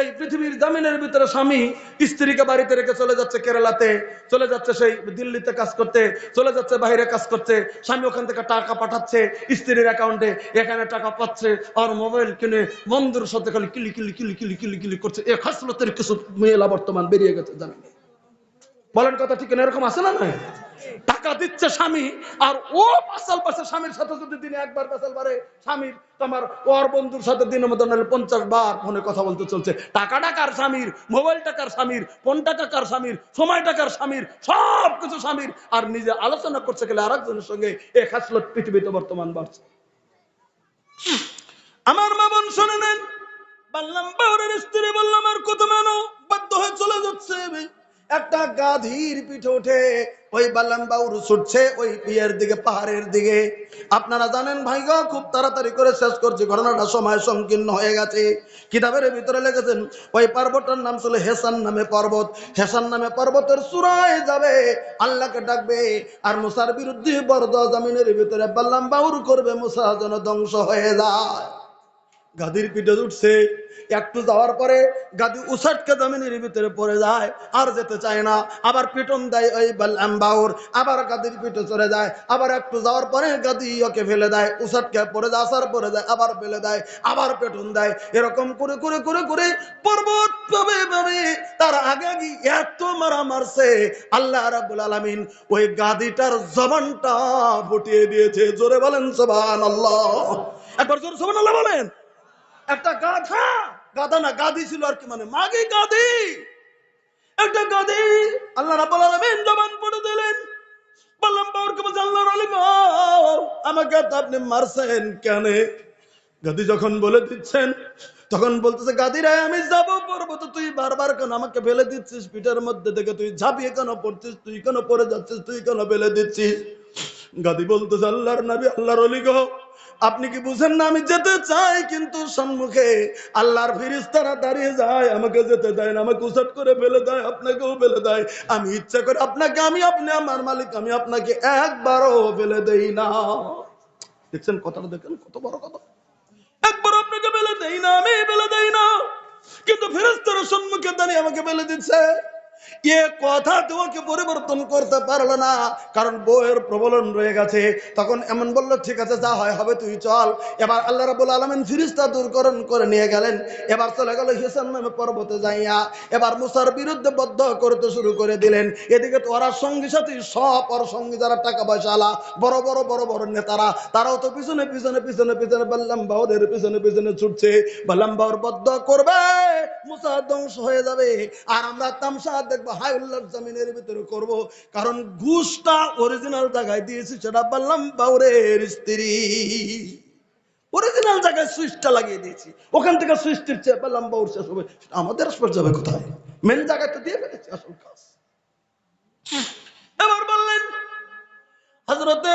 এই পৃথিবীর জামিনের ভিতরে স্বামী স্ত্রীকে বাড়িতে রেখে চলে যাচ্ছে কেরালাতে, চলে যাচ্ছে সেই দিল্লিতে কাজ করতে, চলে যাচ্ছে বাইরে কাজ করছে স্বামী ওখান থেকে টাকা পাঠাচ্ছে স্ত্রীর অ্যাকাউন্টে, এখানে টাকা পাচ্ছে আর মোবাইল কিনে বন্ধুর সাথে খালি কিলি কিলি কিলি কিলি কিলি কিলি করছে। এ খাসলতের কিছু মেয়েলা বর্তমান বেরিয়ে গেছে জামিনে। বলেন কথা ঠিক না এরকম আছে না নয় টাকা দিচ্ছে স্বামী, আর ও পাশাল পাশে স্বামীর সাথে যদি দিনে একবার পাশাল পারে স্বামীর তোমার ওর বন্ধুর সাথে দিনের মতো নাহলে পঞ্চাশ বার ফোনে কথা বলতে চলছে। টাকা টাকার স্বামীর? মোবাইল টাকার স্বামীর? ফোন টাকার স্বামীর? সময় টাকার স্বামীর? সব কিছু স্বামীর। আর নিজে আলোচনা করছে গেলে আরেকজনের সঙ্গে এ খাসলত পৃথিবীতে বর্তমান বাড়ছে। আমার মা বোন শুনে নেন। বললাম বাউরের স্ত্রী বললাম, আর কত মানো? একটা গাধীর পিঠে উঠে ওই বাল্লাম বাউর ছুটছে ওই পিয়ের দিকে, পাহাড়ের দিকে। আপনারা জানেন ভাই গো, খুব তাড়াতাড়ি করে শেষ করছি, ঘটনাটা সময় সংকীর্ণ হয়ে গেছে। কিতাবের ভিতরে লিখেছেন, ওই পর্বতটার নাম ছিল হেসান নামে পর্বত। হেসান নামে পর্বতের চূড়ায় যাবে, আল্লাহকে ডাকবে আর মুসার বিরুদ্ধে বরদ জামিনের ভিতরে বাল্লাম বাউর করবে মুসা যেন ধ্বংস হয়ে যায়। গাদির পিঠে উঠছে একটু যাওয়ার পরে গাদি উসাটকে জমিনের ভিতরে পড়ে যায়, আর যেতে চায় না। আবার পিটন দেয় ওই বাউর আবার গাদির পিঠে চলে যায়। আবার একটু যাওয়ার পরে গাদি ওকে ফেলে দেয় উসাটকে পড়ে যায়, আসার পরে যায়, আবার ফেলে দেয়, আবার পেটন দেয়। এরকম করে করে করে করে পর্বত পাবে পাবে তার আগে আগে এত মারা মারছে। আল্লাহ রাব্বুল আলামিন ওই গাদিটার জবানটা ফুটিয়ে দিয়েছে। জোরে বলেন, সুবহানাল্লাহ। একবার জোরে, সুবহানাল্লাহ বলেন। একটা গাধা। গাধা না গাদি ছিল আর কি মানে মাগে গাদি একটা গাদি আল্লাহ রাব্বুল আলামিন জবান পড়ে দিলেন। বললাম বাবুরকে বলছে আল্লাহর আলী গো, আমাকে তো আপনি মারছেন কেন? গাদি যখন বলে দিচ্ছেন তখন বলতেছে গাদিরা আমি যাব পর্বত তুই বারবার কেন আমাকে ফেলে দিচ্ছিস? পিঠের মধ্যে থেকে তুই ঝাঁপিয়ে কেন পড়ছিস? তুই কেন পড়ে যাচ্ছিস? তুই কেন ফেলে দিচ্ছিস? গাদি বলতেছে আল্লাহর নবী আল্লাহর অলি গো আপনি কি বুঝেন না আমি যেতে চাই, কিন্তু সম্মুখে আল্লাহর ফিরিস্তারা দাঁড়িয়ে যায়, আমাকে যেতে দেয় না, আমাকে উসাট করে ফেলে দেয়, আপনাকেও ফেলে দেয়। আমি ইচ্ছা করে আপনাকে, আমি আপনি, আমার মালিক, আমি আপনাকে একবারও ফেলে দেই না। দেখছেন কথাটা, দেখেন কত বড় কথা। একবার আপনাকে ফেলে দেই না, আমি ফেলে দেই না। কিন্তু ফেরেস্তার সম্মুখে দাঁড়িয়ে আমাকে ফেলে দিচ্ছে। এ কথা তোমাকে পরিবর্তন করতে পারল না। কারণ বইয়ের প্রবলন রয়ে গেছে। তখন এমন বলল, ঠিক আছে, যা হয় হবে, তুই চল। এবার আল্লাহ রাবুল আলমেন ফিরিস্তা দূরকরণ করে নিয়ে গেলেন। এবার চলে গেল হিসান নামে পর্বতে যাইয়া। এবার মুসার বিরুদ্ধে বদ্ধ করতে শুরু করে দিলেন। এদিকে তো ওরা সঙ্গী সাথী সব ওর সঙ্গী যারা টাকা পয়সা আলা বড় বড় বড় বড় নেতারা। তারাও তো পিছনে পিছনে পিছনে পিছনে বললাম বাউরের পিছনে পিছনে ছুটছে। বললাম বাউর বদ্ধ করবে, মুসা ধ্বংস হয়ে যাবে। আর আমরা তামসা দেখব হাই উল্লার জমিনের ভিতরে করব। কারণ ঘুষটা অরিজিনাল জায়গায় দিয়েছি, সেটা বললাম বাউরের স্ত্রী। অরিজিনাল জায়গায় সুইচটা লাগিয়ে দিয়েছি। ওখান থেকে সুইচ টিপছে বললাম বাউর শেষ হবে। আমাদের যাবে কোথায়? মেন জায়গায় তো দিয়ে ফেলেছি আসল কাজ। এবার বললেন হজরতে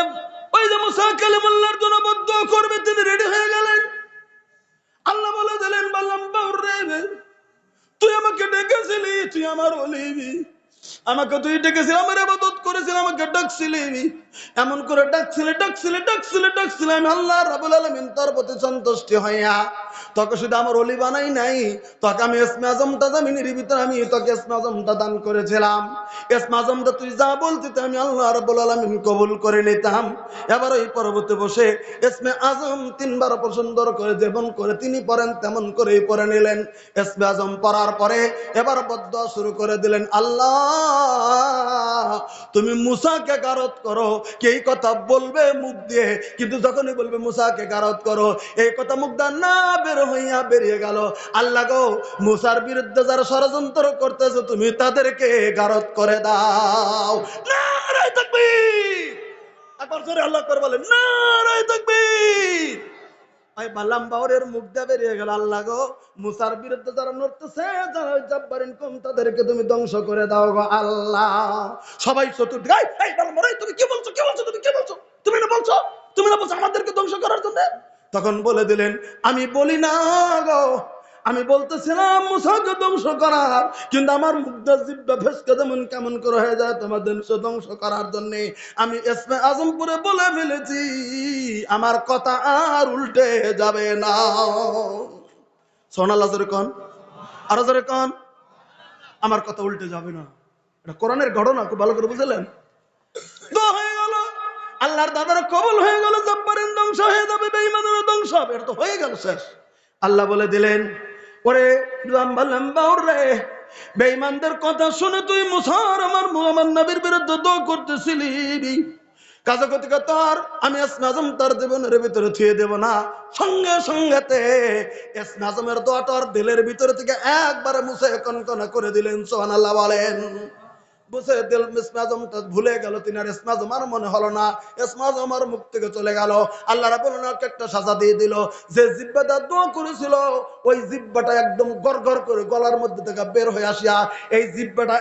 ওই যে মুসা কালিমুল্লাহর জন্য বদ্ধ করবে, তিনি রেডি হয়ে গেলেন। আল্লাহ বলে দিলেন বললাম বাউর তুই আমার অলিবি আমাকে তুই ডেকেছিলি, আমার আবাদত করেছিলি, আমাকে ডাকছিলি। এমন করে ডাকছিলি ডাকছিলি ডাকছিলি ডাকছিলি। আমি আল্লাহ রাবুল আলমিন তোর প্রতি সন্তুষ্টি হইয়া তোকে শুধু আমার অলি বানাই নাই, তোকে আমি এসমে আজমটা জামিনের ভিতরে আমি তোকে এসমে আজমটা দান করেছিলাম। এসমে আজমটা তুই যা বলতি আমি আল্লাহ রাবুল আলমিন কবুল করে নিতাম। এবার ওই পর্বতে বসে এসমে আজম তিনবার সুন্দর করে যেমন করে, তিনি পড়েন, তেমন করেই পড়ে নিলেন। এসমে আজম পড়ার পরে এবার বদ্ধ শুরু করে দিলেন, আল্লাহ তুমি মুসাকে গারত করো। এই কথা বলবে মুখ দিয়ে, কিন্তু যখনই বলবে মুসাকে গারত করো, এই কথা মুখ দা না বের হইয়া বেরিয়ে গেল। আল্লাহ গো, মুসার বিরুদ্ধে যারা ষড়যন্ত্র করতেছে, তুমি তাদেরকে গারত করে দাও। তাকবীর! একবার জোরে আল্লাহ করে বলেন, নারায় তাকবীর! ওই বেরিয়ে আল্লাহ গো। বিরুদ্ধে যারা যারা কম, তাদেরকে তুমি ধ্বংস করে দাও গো আল্লাহ। সবাই চতুর্থ গাই তুমি বলছো? বলছো? তুমি কি বলছো? তুমি না বলছো? তুমি না বলছো আমাদেরকে ধ্বংস করার জন্য? তখন বলে দিলেন, আমি বলি না গো। আমি বলতেছিলাম মুসাকে ধ্বংস করার। কিন্তু আমার মুগ্ধা জিব্বা ফেসকে যেমন কেমন করে হয়ে যায়, তোমাদের ধ্বংস করার জন্য আমি এসমে আজমপুরে বলে ফেলেছি, আমার কথা আর উল্টে যাবে না। সোনাল কন, আর জোরে কন, আমার কথা উল্টে যাবে না। এটা কোরআনের ঘটনা, খুব ভালো করে বুঝলেন? আল্লাহর দাদার কবল হয়ে গেল, জব্বারের ধ্বংস হয়ে যাবে বেঈমানের ধ্বংস হবে, এটা তো হয়ে গেল শেষ। আল্লাহ বলে দিলেন ওরে লম্বা লম্বা ওর। রে বেঈমানদের কথা শুনে তুই মুসার আমার মুহাম্মদ নবীর বিরুদ্ধে দো করতেছিলি কাজে গতিকে তোর, আমি এসনাজম তার জীবনের ভিতরে থুয়ে দেব না। সঙ্গে সঙ্গেতে এসনাজমের দোয়াটার দিলের ভিতরে থেকে একবারে মুছে কনকনা করে দিলেন সোহানাল্লাহ বলেন। দিল ভুলে গেল তিনি আর ইসমাজম আর মনে হলো না। ইসমাজম আর মুখ থেকে চলে গেল। আল্লাহ রাবুল একটা সাজা দিয়ে দিল। যে জিব্বাটা দোয়া করেছিল, ওই জিব্বাটা একদম গড় করে গলার মধ্যে থেকে বের হয়ে আসিয়া, এই জিব্বাটা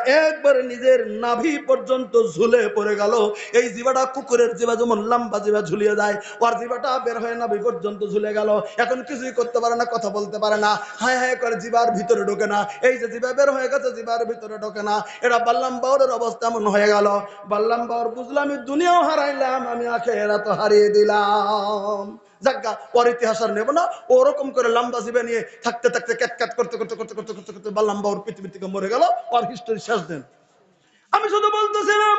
নিজের নাভি পর্যন্ত ঝুলে পড়ে গেল। এই জিবাটা কুকুরের জিবা যেমন লম্বা জিবা ঝুলিয়ে যায়, ওর জিবাটা বের হয়ে নাভি পর্যন্ত ঝুলে গেল। এখন কিছুই করতে পারে না, কথা বলতে পারে না। হায় হায় করে জিবার ভিতরে ঢোকে না। এই যে জিবা বের হয়ে গেছে জিবার ভিতরে ঢোকে না। এটা বাল্লাম বাউরের অবস্থা এমন হয়ে গেল। বাল্লাম বাউর বুঝলাম আমি দুনিয়াও হারাইলাম, আমি আখেরা তো হারিয়ে দিলাম। যাজ্ঞা ইতিহাস আর না। ওরকম করে লম্বা নিয়ে থাকতে থাকতে ক্যাট ক্যাট করতে করতে করতে করতে করতে করতে বাল্লাম পৃথিবী থেকে মরে গেল হিস্টোরি শেষ দেন। আমি শুধু বলতেছিলাম,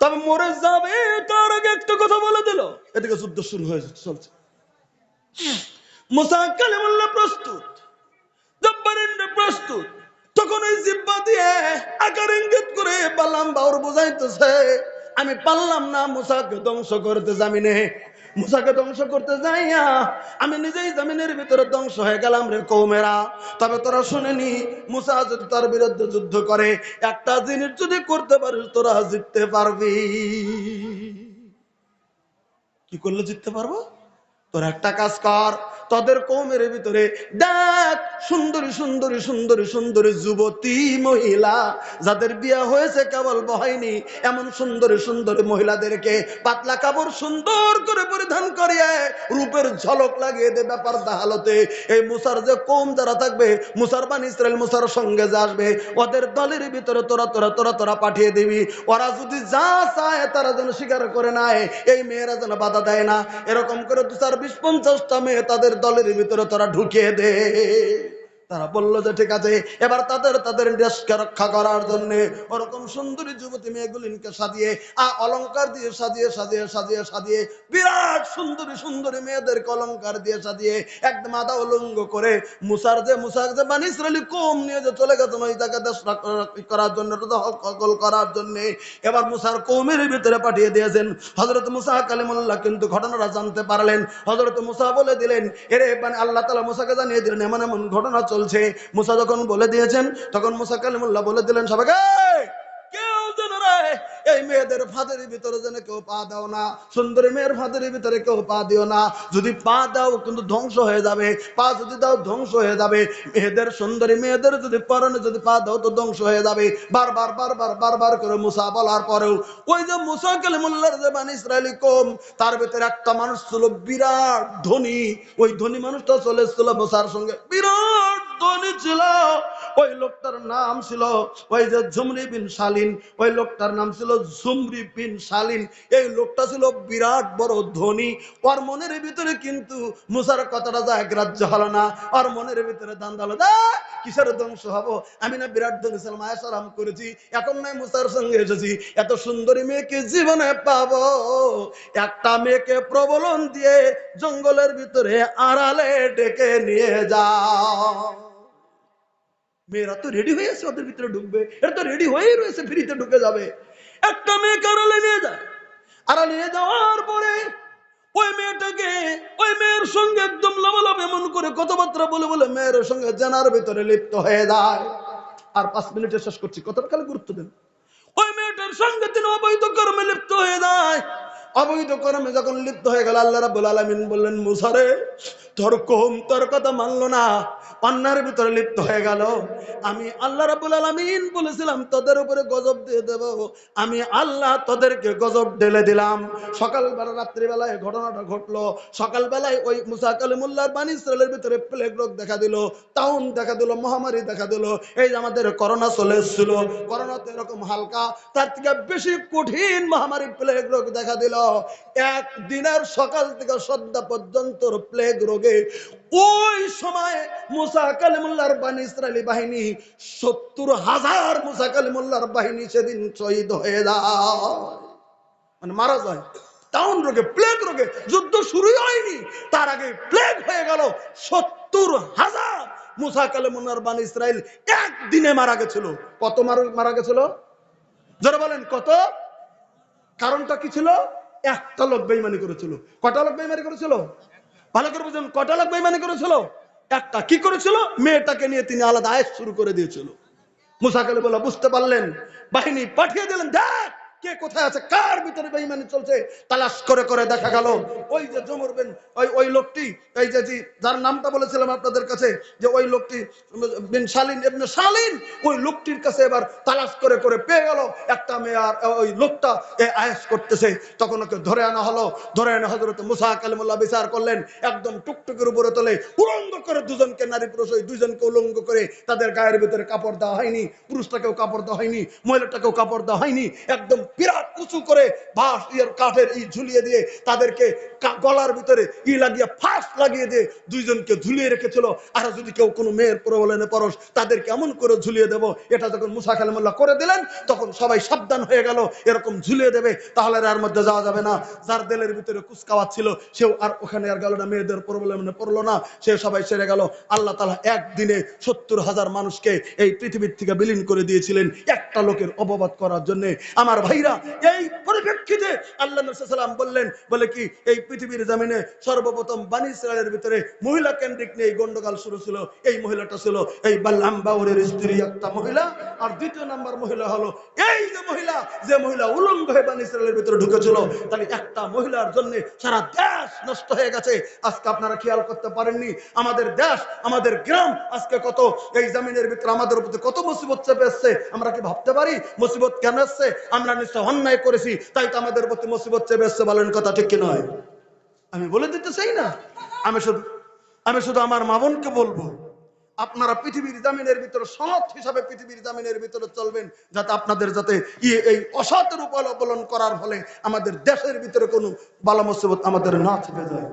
তবে মরে যাবে তার আগে একটা কথা বলে দিল। এদিকে যুদ্ধ শুরু হয়েছে চলছে। প্রস্তুত জব্বারিন্দ্র প্রস্তুত। তখন ওই জিব্বা দিয়ে আকার ইঙ্গিত করে বালাম বাউর বুঝাইতেছে। আমি পারলাম না, মুসাকে ধ্বংস করতে জামিনে। মুসাকে ধ্বংস করতে যাইয়া আমি নিজেই জামিনের ভিতরে ধ্বংস হয়ে গেলাম রে কৌমেরা। তবে তোরা শুনেনি, মুসা যদি তার বিরুদ্ধে যুদ্ধ করে, একটা জিনিস যদি করতে পারিস, তোরা জিততে পারবি। কি করলে জিততে পারব? তোর একটা কাজ কর তোদের কৌমের ভিতরে দেখ, সুন্দরী সুন্দরী সুন্দরী সুন্দরী যুবতী মহিলা, যাদের বিয়ে হয়েছে কেবল বহাইনি, এমন সুন্দরী সুন্দরী মহিলাদেরকে পাতলা কাপড় সুন্দর করে পরিধান করিয়ে রূপের ঝলক লাগিয়ে দে ব্যাপার দাহালতে। এই মুসার যে কৌম যারা থাকবে, মুসার বান ইসরায়েল মুসার সঙ্গে যে আসবে, ওদের দলের ভিতরে তোরা তোরা তোরা তোরা পাঠিয়ে দিবি। ওরা যদি যা চায় তারা যেন স্বীকার করে নেয়, এই মেয়েরা যেন বাধা দেয় না। এরকম করে দু চার বিশ পঞ্চাশটা মেয়ে তাদের দলের ভিতরে তোরা ঢুকিয়ে দে। তারা বলল যে, ঠিক আছে, এবার তাদের তাদের দেশকে রক্ষা করার জন্য ওরকম সুন্দরী যুবতী মেয়েগুলিকে সাজিয়ে, আ, অলংকার দিয়ে সাজিয়ে সাজিয়ে সাজিয়ে সাজিয়ে বিরাট সুন্দরী সুন্দরী মেয়েদেরকে অলংকার দিয়ে সাজিয়ে একদম আদা উলঙ্গ করে মুসার যে মুসার যে বানি ইসরায়েলি কম নিয়ে যে চলে গেছেন ওই জায়গায় দেশ করার জন্য সকল করার জন্য, এবার মুসার কৌমের ভিতরে পাঠিয়ে দিয়েছেন। হজরত মুসা কালিমুল্লাহ কিন্তু ঘটনাটা জানতে পারলেন। হজরত মুসা বলে দিলেন, এরে মানে আল্লাহ তালা মুসাকে জানিয়ে দিলেন, এমন এমন ঘটনা চলছে। মুসা যখন বলে দিয়েছেন তখন মুসা কালিমুল্লাহ বলে দিলেন সবাইকে কেউ যেন রে এই মেয়েদের ফাঁদের ভিতরে যেন কেউ পা দাও না, সুন্দরী মেয়ের ফাঁদের ভিতরে কেউ পা দিও না। যদি পা দাও কিন্তু ধ্বংস হয়ে যাবে, পা যদি দাও ধ্বংস হয়ে যাবে। মেয়েদের, সুন্দরী মেয়েদের যদি পরনে, যদি পা দাও তো ধ্বংস হয়ে যাবে। বারবার বারবার বারবার করে মুসা বলার পরেও, ওই যে মুসা কালিমুল্লার যে বান ইসরায়েলি কম তার ভিতরে একটা মানুষ ছিল বিরাট ধনী। ওই ধনী মানুষটা চলে এসেছিল মুসার সঙ্গে। বিরাট ধনী ছিল। ওই লোকটার নাম ছিল, ওই যে ঝুমরি বিন শালিন, ওই লোকটার নাম ছিল ঝুমরি বিন এই লোকটা ছিল বিরাট বড় ধনী। ওর মনের ভিতরে কিন্তু মুসার কথাটা যা গ্রাহ্য হলো না। মনের ভিতরে দান কিসের ধ্বংস হব? আমি না বিরাট ধনী ছিলাম করেছি। এখন নাই মুসার সঙ্গে এসেছি। এত সুন্দরী মেয়েকে জীবনে একটা মেয়েকে প্রবলন দিয়ে জঙ্গলের ভিতরে আড়ালে ডেকে নিয়ে যাও। মেয়েরা তো রেডি হয়ে আছে, ওদের ভিতরে ঢুকবে। এরা তো রেডি হয়েই রয়েছে, ফ্রিতে ঢুকে যাবে। একটা মেয়েকে আড়ালে নিয়ে যায়। আড়ালে নিয়ে যাওয়ার পরে ওই মেয়েটাকে, ওই মেয়ের সঙ্গে একদম লাভালাভ এমন করে কথাবার্তা বলে বলে মেয়ের সঙ্গে জানার ভেতরে লিপ্ত হয়ে যায়। আর পাঁচ মিনিটে শেষ করছি। কথাটা খালি গুরুত্ব দেন। ওই মেয়েটার সঙ্গে তিনি অবৈধ কর্মে লিপ্ত হয়ে যায়। অবৈধ কর্মে যখন লিপ্ত হয়ে গেল, আল্লাহ রাব্বুল আলামিন বললেন মুসারে তোর কম তোর কথা মানলো না। অন্যার ভিতরে লিপ্ত হয়ে গেল। আমি আল্লাহ রাব্বুল আলামিন বলেছিলাম, তোদের উপরে গজব দিয়ে দেব। আমি আল্লাহ তোদেরকে গজব ঢেলে দিলাম। সকালবেলা, রাত্রিবেলায় ঘটনাটা ঘটলো। সকালবেলায় ওই মুসা কালিমুল্লাহর বানি ইসরায়েলের ভিতরে প্লেগ রোগ দেখা দিল টাউন দেখা দিল, মহামারী দেখা দিল। এই যে আমাদের করোনা চলে এসেছিল করোনা তো এরকম হালকা, তার থেকে বেশি কঠিন মহামারী প্লেগ রোগ দেখা দিল। একদিনের সকাল থেকে সন্ধ্যা পর্যন্ত প্লেগ রোগে, ওই সময় মুসা কালিমুল্লাহর বানি ইসরায়েলি বাহিনী সত্তর হাজার মুসা কালিমুল্লাহর বাহিনী সেদিন শহীদ হয়ে যায়। মানে মারা যায়। টাউন রোগে প্লেগ রোগে, যুদ্ধ শুরুই হয়নি। তার আগে প্লেগ হয়ে গেল সত্তর হাজার মুসা কালেমুনার বান ইসরায়েল একদিনে মারা গেছিল। কত মারা গেছিল? যারা বলেন, কত? কারণটা কি ছিল? একটা লোক বেইমানি করেছিল। কটা লোক বেইমানি করেছিল? ভালো করে বুঝুন, কটা লোক বেইমানি করেছিল? একটা কি করেছিল? মেয়েটাকে নিয়ে তিনি আলাদা আয়েস শুরু করে দিয়েছিল। মুসাকালে বলা বুঝতে পারলেন? বাহিনী পাঠিয়ে দিলেন, দেখ! কে কোথায় আছে? কার ভিতরে বেঈমানি চলছে? তালাশ করে করে দেখা গেল, ওই যে জমর বিন, ওই ওই লোকটি, এই যে যার নামটা বলেছিলাম আপনাদের কাছে, যে ওই লোকটি, বিন শালিন, ইবনে শালিন, ওই লোকটির কাছে এবার তালাশ করে করে পেয়ে গেল। একটা মেয়ে আর, ওই লোকটা এ আয়েস করতেছে। তখন ওকে ধরে আনা হলো। ধরে আনা হজরত মুসা কালিমুল্লাহ বিচার করলেন। একদম টুকটুকের উপরে তোলে, উলঙ্গ করে দুজনকে, নারী পুরুষ ওই দুজনকে উলঙ্গ করে তাদের গায়ের ভিতরে কাপড় দেওয়া হয়নি। পুরুষটাকেও কাপড় দেওয়া হয়নি, মহিলাটাকেও কাপড় দেওয়া হয়নি। একদম বিরাট উঁচু করে বাঁশ ইয়ের কাঠের ই ঝুলিয়ে দিয়ে তাদেরকে গলার ভিতরে ই লাগিয়ে, ফাঁস লাগিয়ে দিয়ে দুইজনকে ঝুলিয়ে রেখেছিল। আর যদি কেউ কোনো মেয়ের প্রবলনে পরশ তাদেরকে এমন করে ঝুলিয়ে দেব, এটা যখন মুসা কালিমুল্লাহ করে দিলেন, তখন সবাই সাবধান হয়ে গেল, এরকম ঝুলিয়ে দেবে, তাহলে আর মধ্যে যাওয়া যাবে না। যার দেলের ভিতরে কুচকাওয়া ছিল, সেও আর ওখানে আর গেল না, মেয়েদের প্রবলেমে পড়ল না, সে সবাই সেরে গেল। আল্লাহ তালা একদিনে সত্তর হাজার মানুষকে এই পৃথিবীর থেকে বিলীন করে দিয়েছিলেন একটা লোকের অপবাদ করার জন্য। আমার ভাইরা, এই পরিপ্রেক্ষিতে আল্লাহ সাল্লাম বললেন, বলে কি, এই পৃথিবীর জমিনে সর্বপ্রথম বানি ইসরায়েলের ভিতরে মহিলা কেন্দ্রিক নিয়ে গন্ডগোল শুরু ছিল, এই মহিলাটা ছিল এই বাল্লাম বাউরের স্ত্রী একটা মহিলা, আর দ্বিতীয় নাম্বার মহিলা হলো এই যে মহিলা যে মহিলা উলঙ্গ হয়ে বানি ইসরায়েলের ভিতরে ঢুকেছিল তাহলে একটা মহিলার জন্য সারা দেশ নষ্ট হয়ে গেছে। আজকে আপনারা খেয়াল করতে পারেননি, আমাদের দেশ, আমাদের গ্রাম আজকে কত, এই জমিনের ভিতরে আমাদের উপরে কত মুসিবত চেপে এসছে, আমরা কি ভাবতে পারি? মুসিবত কেন এসছে? আমরা নিশ্চয় অন্যায় করেছি, তাই তো আমাদের প্রতি মুসিবত চেপে এসছে বলেন কথা ঠিক কি নয়? আমি বলে দিতে চাই না। আমি শুধু আমি শুধু আমার মামনকে বলব, আপনারা পৃথিবীর জামিনের ভিতরে সৎ হিসাবে পৃথিবীর জামিনের ভিতরে চলবেন, যাতে আপনাদের যাতে এই অসতের উপলবলন করার ফলে আমাদের দেশের ভিতরে কোনো বালা মুসিবত আমাদের না চেপে যায়।